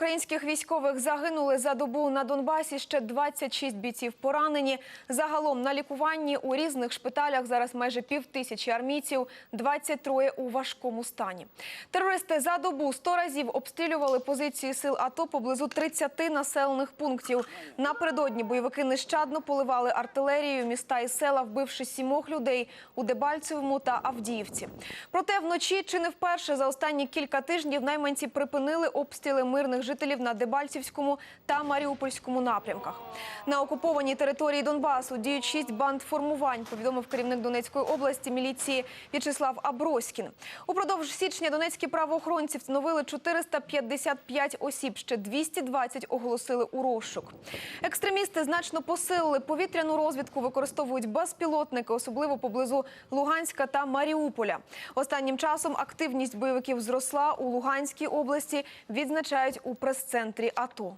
українських військових загинули за добу на Донбасі. Ще 26 бійців поранені. Загалом на лікуванні у різних шпиталях зараз майже пів тисячі армійців, 23 у важкому стані. Терористи за добу 100 разів обстрілювали позиції сил АТО поблизу 30 населених пунктів. Напередодні бойовики нещадно поливали артилерією міста і села, вбивши сімох людей у Дебальцевому та Авдіївці. Проте вночі чи не вперше за останні кілька тижнів найманці припинили обстріли мирних жителів на Дебальцівському та Маріупольському напрямках. На окупованій території Донбасу діють шість банд формувань, повідомив керівник Донецької області міліції В'ячеслав Аброськін. Упродовж січня донецькі правоохоронці встановили 455 осіб, ще 220 оголосили у розшук. Екстремісти значно посилили повітряну розвідку, використовують безпілотники, особливо поблизу Луганська та Маріуполя. Останнім часом активність бойовиків зросла у Луганській області, відзначають у прес-центрі АТО.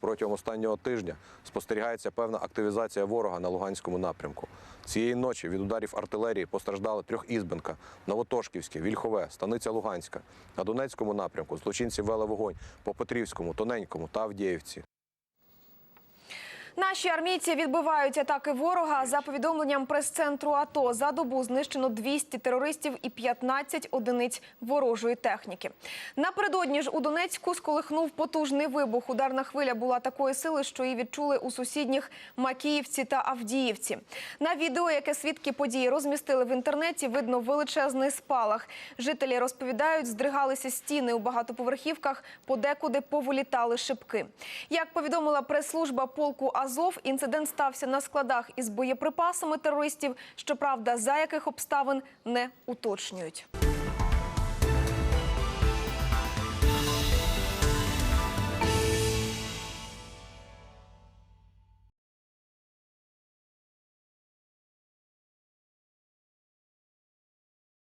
Протягом останнього тижня спостерігається певна активізація ворога на Луганському напрямку. Цієї ночі від ударів артилерії постраждали Трьохізбенка, Новотошківське, Вільхове, Станиця Луганська. На Донецькому напрямку злочинці вели вогонь по Петрівському, Тоненькому та Авдіївці. Наші армійці відбивають атаки ворога. За повідомленням прес-центру АТО за добу знищено 200 терористів і 15 одиниць ворожої техніки. Напередодні ж у Донецьку сколихнув потужний вибух. Ударна хвиля була такої сили, що її відчули у сусідніх Макіївці та Авдіївці. На відео, яке свідки події розмістили в інтернеті, видно величезний спалах. Жителі розповідають, здригалися стіни у багатоповерхівках, подекуди повилітали шибки. Як повідомила прес-служба полку Азов, інцидент стався на складах із боєприпасами терористів. Щоправда, за яких обставин не уточнюють.